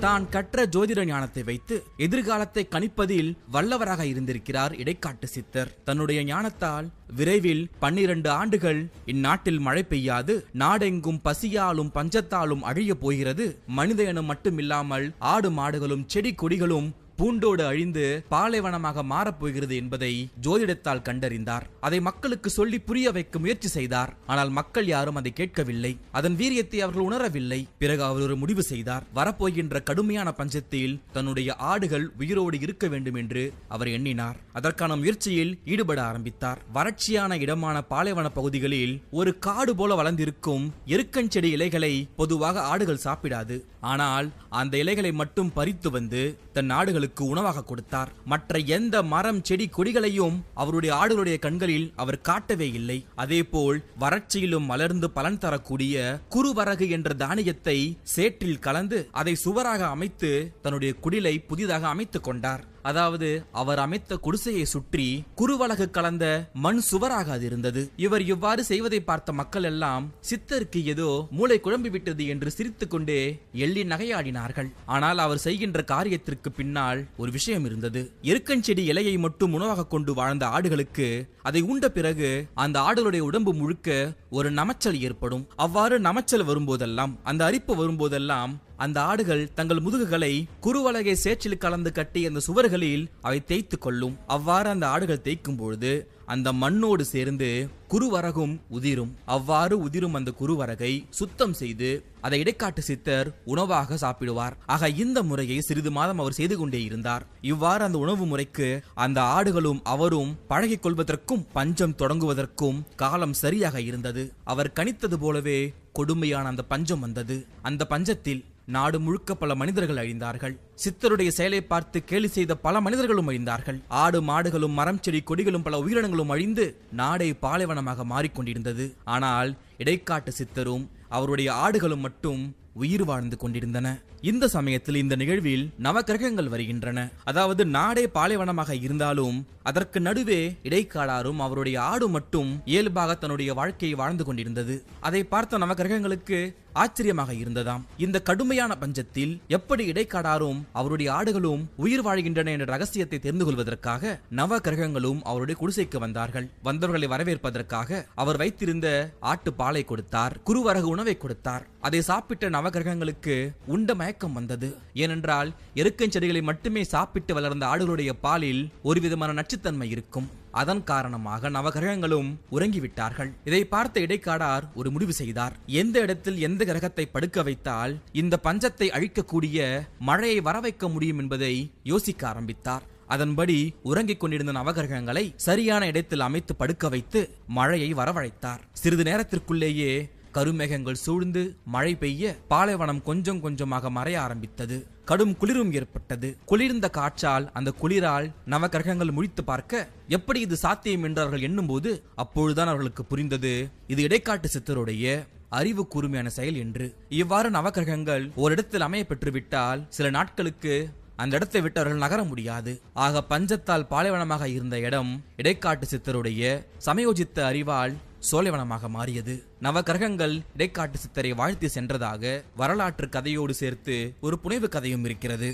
தான் கற்ற ஜோதிட ஞானத்தை வைத்து எதிர்காலத்தை கணிப்பதில் வல்லவராக இருந்திருக்கிறார் இடைக்காட்டு சித்தர். தன்னுடைய ஞானத்தால் விரைவில் பன்னிரண்டு ஆண்டுகள் இந்நாட்டில் மழை பெய்யாது நாடெங்கும் பசியாலும் பஞ்சத்தாலும் அழிய போகிறது. மனித இனம் மட்டுமில்லாமல் ஆடு மாடுகளும் செடி கொடிகளும் பூண்டோடு அழிந்து பாலைவனமாக மாறப்போகிறது என்பதை ஜோதிடத்தால் கண்டறிந்தார். அதை மக்களுக்கு சொல்லி புரிய வைக்க முயற்சி செய்தார். ஆனால் மக்கள் யாரும் அதை கேட்கவில்லை. அதன் வீரியத்தை அவர்கள் உணரவில்லை. பிறகு அவர் ஒரு முடிவு செய்தார். வரப்போகின்ற கடுமையான பஞ்சத்தில் தன்னுடைய ஆடுகள் உயிரோடு இருக்க வேண்டும் என்று அவர் எண்ணினார். அதற்கான முயற்சியில் ஈடுபட ஆரம்பித்தார். வறட்சியான இடமான பாலைவன பகுதிகளில் ஒரு காடு போல வளர்ந்திருக்கும் எருக்கஞ்செடி இலைகளை பொதுவாக ஆடுகள் சாப்பிடாது. ஆனால் அந்த இலைகளை மட்டும் பறித்து வந்து தன் ஆடுகளுக்கு உணவாக கொடுத்தார். மற்ற எந்த மரம் செடி கொடிகளையும் அவருடைய ஆடுகளுடைய கண்களில் அவர் காட்டவே இல்லை. அதேபோல் வறட்சியிலும் மலர்ந்து பலன் தரக்கூடிய குறுவரகு என்ற தானியத்தை சேற்றில் கலந்து அதை சுவராக அமைத்து தன்னுடைய குடிலை புதிதாக அமைத்துக் கொண்டார். அதாவது அவர் அமைத்த குடிசையை சுற்றி குறுவலகு கலந்த மண் சுவராக அது இருந்தது இவர் இவ்வாறு செய்வதை பார்த்த மக்கள் எல்லாம் சித்தருக்கு ஏதோ மூளை குழம்பி விட்டது என்று சிரித்து கொண்டே எள்ளி நகையாடினார்கள். ஆனால் அவர் செய்கின்ற காரியத்திற்கு பின்னால் ஒரு விஷயம் இருந்தது. எருக்கஞ்செடி இலையை மட்டும் உணவாக கொண்டு வாழ்ந்த ஆடுகளுக்கு அதை உண்ட பிறகு அந்த ஆடுகளுடைய உடம்பு முழுக்க ஒரு நமைச்சல் ஏற்படும். அவ்வாறு நமைச்சல் வரும்போதெல்லாம் அந்த அரிப்பு வரும்போதெல்லாம் அந்த ஆடுகள் தங்கள் முதுகுகளை குறுவலகை சேற்றில் கலந்து கட்டி அந்த சுவர்களில் அவை தேய்த்து கொள்ளும். அவ்வாறு அந்த ஆடுகள் தேய்க்கும் பொழுது அந்த மண்ணோடு சேர்ந்து குருவரகும் உதிரும். அவ்வாறு உதிரும் அந்த குருவரகை சுத்தம் செய்து அதை இடைக்காட்டு சித்தர் உணவாக சாப்பிடுவார். ஆக இந்த முறையை சிறிது மாதம் அவர் செய்து கொண்டே இருந்தார். இவ்வாறு அந்த உணவு முறைக்கு அந்த ஆடுகளும் அவரும் பழகிக் கொள்வதற்கும் பஞ்சம் தொடங்குவதற்கும் காலம் சரியாக இருந்தது. அவர் கணித்தது போலவே கொடுமையான அந்த பஞ்சம் வந்தது. அந்த பஞ்சத்தில் நாடு முழுக்க பல மனிதர்கள் அழிந்தார்கள். சித்தருடைய செயலை பார்த்து கேலி செய்த பல மனிதர்களும் அழிந்தார்கள். ஆடு மாடுகளும் மரம் செடி கொடிகளும் பல உயிரினங்களும் அழிந்து நாடை பாலைவனமாக மாறிக்கொண்டிருந்தது. ஆனால் இடைக்காட்டு சித்தரும் அவருடைய ஆடுகளும் மட்டும் உயிர் வாழ்ந்து கொண்டிருந்தன. இந்த சமயத்தில் இந்த நிகழ்வில் நவகிரகங்கள் வருகின்றன. அதாவது நாடே பாலைவனமாக இருந்தாலும் அதற்கு நடுவே இடைக்காடாரும் அவருடைய ஆடு மட்டும் இயல்பாக தன்னுடைய வாழ்க்கையை வாழ்ந்து கொண்டிருந்தது. அதை பார்த்த நவகிரகங்களுக்கு ஆச்சரியமாக இருந்ததாம். இந்த கடுமையான பஞ்சத்தில் எப்படி இடைக்காடாரும் அவருடைய ஆடுகளும் உயிர் வாழ்கின்றன என்ற ரகசியத்தை தெரிந்து கொள்வதற்காக நவ கிரகங்களும் அவருடைய குடிசைக்கு வந்தார்கள். வந்தவர்களை வரவேற்பதற்காக அவர் வைத்திருந்த ஆட்டு பாலை கொடுத்தார் குருவரகு உணவை கொடுத்தார். அதை சாப்பிட்ட நவகிரகங்களுக்கு உண்ட மயக்கம் வந்தது. ஏனென்றால் எருக்கஞ்செடிகளை மட்டுமே சாப்பிட்டு வளர்ந்த ஆடுகளுடைய பாலில் ஒரு விதமான நச்சுத்தன்மை இருக்கும். அதன் காரணமாக நவகிரகங்களும் உறங்கிவிட்டார்கள். இதை பார்த்த இடைக்காடார் ஒரு முடிவு செய்தார். எந்த இடத்தில் எந்த கிரகத்தை படுக்க வைத்தால் இந்த பஞ்சத்தை அழிக்கக்கூடிய மழையை வர வைக்க முடியும் என்பதை யோசிக்க ஆரம்பித்தார். அதன்படி உறங்கிக் கொண்டிருந்த நவகிரகங்களை சரியான இடத்தில் அமைத்து படுக்க வைத்து மழையை வரவழைத்தார். சிறிது நேரத்திற்குள்ளேயே கருமேகங்கள் சூழ்ந்து மழை பெய்ய பாலைவனம் கொஞ்சம் கொஞ்சமாக மறைய ஆரம்பித்தது. கடும் குளிரும் ஏற்பட்டது. குளிர்ந்த காற்றால் அந்த குளிரால் நவகிரகங்கள் முழித்து பார்க்க எப்படி இது சாத்தியம் என்றார்கள் அவர்கள் எண்ணும்போது அப்பொழுதுதான் அவர்களுக்கு புரிந்தது. இது இடைக்காட்டு சித்தருடைய அறிவு கூர்மையான செயல் என்று. இவ்வாறு நவகிரகங்கள் ஓரிடத்தில் அமைய பெற்றுவிட்டால் சில நாட்களுக்கு அந்த இடத்தை விட்டு அவர்கள் நகர முடியாது. ஆக பஞ்சத்தால் பாலைவனமாக இருந்த இடம் இடைக்காட்டு சித்தருடைய சமயோஜித்த அறிவால் சோலைவனமாக மாறியது. நவகிரகங்கள் இடைக்காட்டு சித்தரை வாழ்த்தி சென்றதாக வரலாற்று கதையோடு சேர்த்து ஒரு புனைவு கதையும் இருக்கிறது.